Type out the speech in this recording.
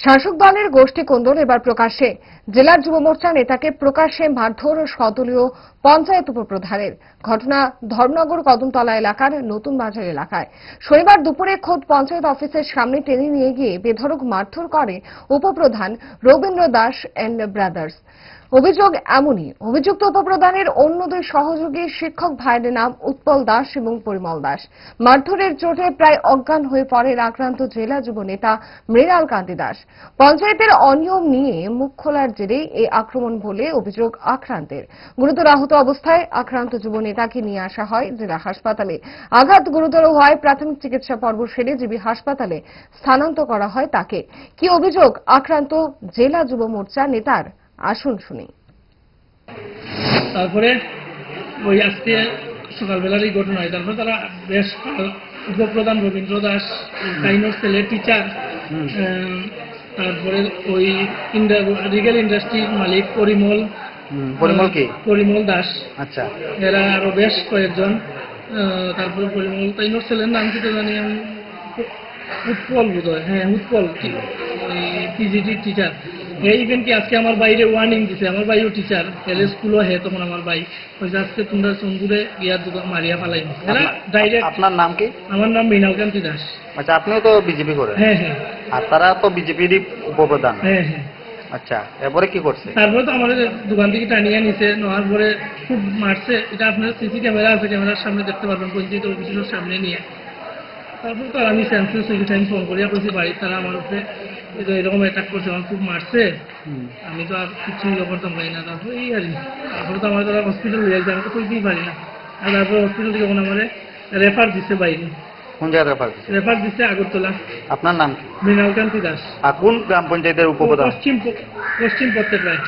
শাসক দলের গোষ্ঠী কোন্দল এবার প্রকাশ্যে। জেলার যুব মোর্চা নেতাকে প্রকাশ্যে মারধর সদলীয় পঞ্চায়েত উপপ্রধানের। ঘটনা ধর্মনগর কদমতলা এলাকার নতুন বাজার এলাকায়। শনিবার দুপুরে খোদ পঞ্চায়েত অফিসের সামনে টেনে নিয়ে গিয়ে বেধরক মারধর করে উপপ্রধান রবীন্দ্র দাস অ্যান্ড ব্রাদার্স অভিযোগ এমনই। অভিযুক্ত উপপ্রধানের অন্য দুই সহযোগী শিক্ষক ভাইয়ের নাম উৎপল দাস এবং পরিমল দাস। মারধরের চোটে প্রায় অজ্ঞান হয়ে পড়েন আক্রান্ত জেলা যুব নেতা মৃণাল কান্তি দাস। পঞ্চায়েতের অনিয়ম নিয়ে মুখ খোলার জেরেই এই আক্রমণ বলে অভিযোগ আক্রান্তের। গুরুতর আহত অবস্থায় আক্রান্ত যুব নেতাকে নিয়ে আসা হয় জেলা হাসপাতালে। আঘাত গুরুতর হওয়ায় প্রাথমিক চিকিৎসা পর্ব সেরে জিবি হাসপাতালে স্থানান্তর করা হয় তাকে। কি অভিযোগ? আক্রান্ত জেলা যুব মোর্চা নেতার আসুন শুনি। তারপরে ওই আজকে সকালবেলার এই ঘটনা হয় তারপরে তারা বেশ উপপ্রধান রবীন্দ্র দাস কাইনোর ছেলে টিচার তারপরে ওই রিগেল ইন্ডাস্ট্রির মালিক পরিমল পরিমল কি? পরিমল দাস। আচ্ছা। এরা আরও বেশ কয়েকজন। তারপরে পরিমল তাইনোর ছেলের নাম কি তো জানি আমি? উৎপল বোধ হয় হ্যাঁ উৎপল পিজিটি টিচার ইভেন কি আজকে আমার বাইরে ওয়ার্নিং দিছে। আমার বাইও টিচার এল স্কুলও হে তখন আমার ভাই। কইছে আজকে তোমরা চন্দুরে গিয়ার দোকান মারিয়া ফালাই ডাইরেক্ট আপনার নাম কি? আমার নাম মৃণালকান্তি দাস। আচ্ছা আপনিও তো বিজেপি করেন হ্যাঁ হ্যাঁ। আর তারা তো বিজেপিরই উপপ্রধান? হ্যাঁ হ্যাঁ। আচ্ছা এরপরে কি করছে? তারপরে তো আমাদের দোকান থেকে টানিয়ে নিছে নেওয়ার পরে খুব মারছে। এটা আপনার সিসি ক্যামেরা আছে ক্যামেরার সামনে দেখতে পারবেন পঞ্চায়েত অফিসের সামনে নিয়ে। তারপর তো আমি সেন্সেস আমি ফোন করিয়া বলছি বাড়ির তারা আমার উপরে এরকম অ্যাটাক করছে আমার খুব মারছে। আমি তো আর কিছু ইয়ে করতাম পারি না তারপর এই আর। তারপরে তো আমার তারা হসপিটাল হয়ে যাচ্ছে আমি তো কইতেই পারি না। আর তারপরে হসপিটাল থেকে ওখানে আমার রেফার দিচ্ছে বাইরে। কোন জায়গায় রেফার দিছে? রেফার আগরতলা। আপনার নাম কি? মৃণালকান্তি দাস। আর কোন গ্রাম পঞ্চায়েতের উপপ্রধান? পশ্চিম পশ্চিম পত্রে রায়